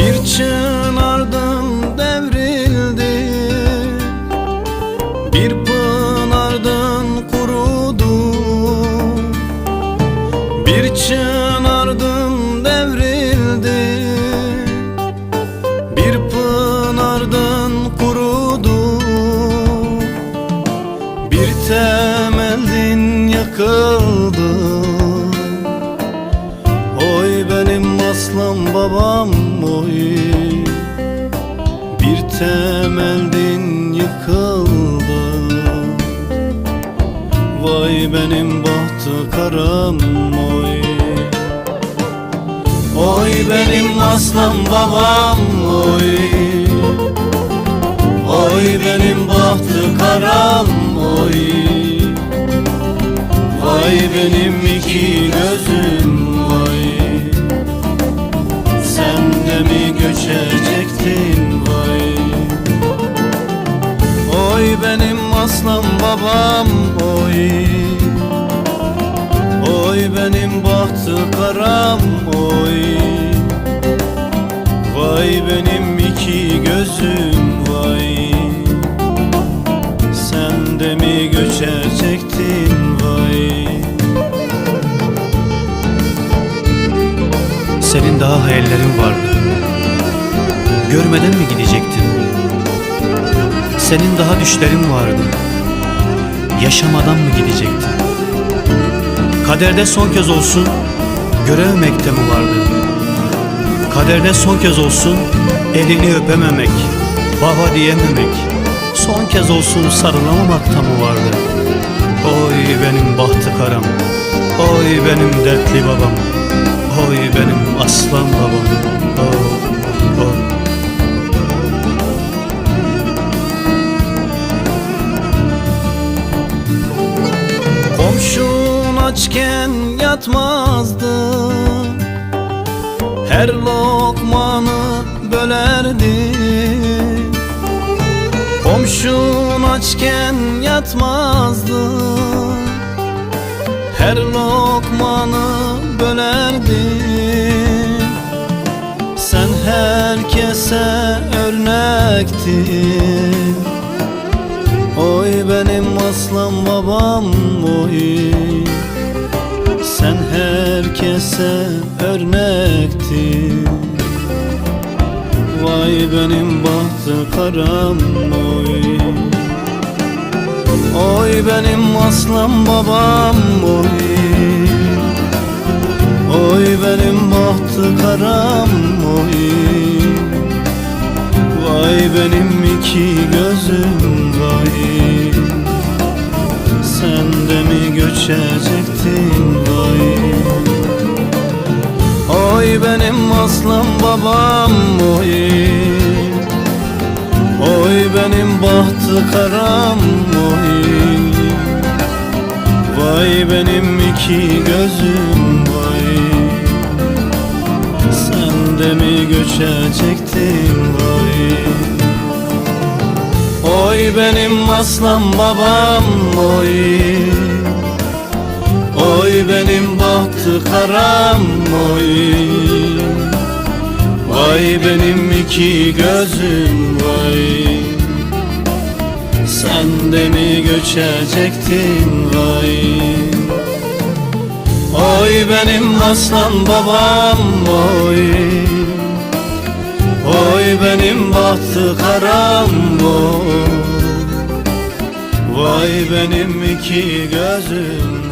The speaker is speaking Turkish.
Bir çınardan devrildi. Bir pınardan kurudu. Bir çınardan devrildi. Bir pınardan kurudu. Bir temeldin yakıldı. Oy benim aslan babam temeldin yıkıldı Vay benim bahtı karam oy. Oy benim aslan babam oy. Oy benim bahtı karam oy. Vay benim iki gözüm vay Sen de mi aslan babam oy Oy benim bahtı karam oy Vay benim iki gözüm vay Sen de mi göçecektin vay Senin daha hayallerin vardı. Görmeden mi gidecektin? Senin daha düşlerin vardı. Yaşamadan mı gidecektin? Kaderde son kez olsun, görememekte mi vardı? Kaderde son kez olsun, elini öpememek, baba diyememek, son kez olsun sarılamamakta mı vardı? Oy benim bahtı karam, oy benim dertli babam, oy benim aslan babam, açken yatmazdı. Her lokmanı bölerdi. Komşun açken yatmazdı. Her lokmanı bölerdi. Sen herkese örnektin. Oy benim aslan babam oy Sen herkese örnektin. Vay benim bahtı karam oy Oy benim aslan babam oy Oy benim bahtı karam oy Vay benim iki gözüm vay Sen de mi göçecektin vay? Oy benim aslan babam oy. Oy benim bahtı karam oy. Vay benim iki gözüm vay. Sen de mi göçecektin vay? Oy benim aslan babam oy karam oy. Vay benim iki gözüm vay. Sen de mi göçecektin vay? Oy benim aslan babam oy. Oy benim bahtı karam oy. Vay benim iki gözüm